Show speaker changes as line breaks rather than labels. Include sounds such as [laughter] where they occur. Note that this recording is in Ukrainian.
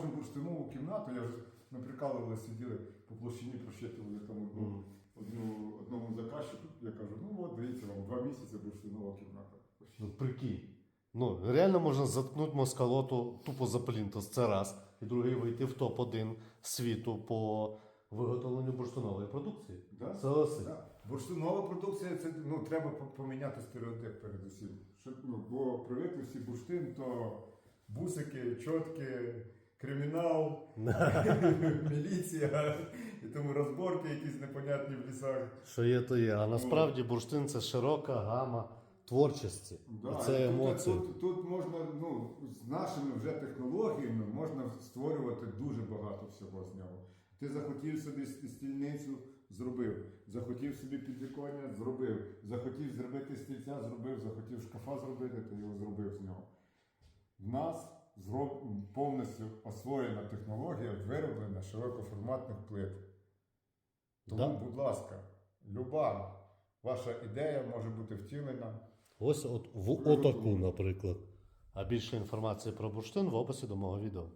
можемо бурштинову кімнату, я ж ми прикалували, сиділи по площині прощитували там одну,
Мгм.
одну, одному заказчику. Я кажу, ну от дивіться вам, два місяці бурштинова кімната.
Ну, прикинь. Ну, реально можна заткнути москалоту тупо за плінтус, це раз. І другий вийти в топ-1 світу по виготовленню бурштинової продукції.
Да?
Согласись.
Да. Бурштинова продукція це ну, треба поміняти стереотип передусім. Щоб, ну, бо привикли всі бурштин, то бусики, чотки, кримінал, [laughs] міліція і тому розборки якісь непонятні в лісах.
Що є, то є. А насправді бурштин це широка гама творчості.
Да,
і це
і тут-
емоції.
Тут, тут можна, ну, з нашими вже технологіями можна створювати дуже багато всього з нього. Ти захотів собі стільницю, зробив. Захотів собі підвіконня, зробив. Захотів зробити стільця, зробив. Захотів шкафа зробити, ти його зробив з нього. В нас зроб... повністю освоєна технологія вироблення широкоформатних плит. Тому,
Да.
будь ласка, люба ваша ідея може бути втілена.
Ось от в отаку, наприклад. А більше інформації про бурштин в описі до мого відео.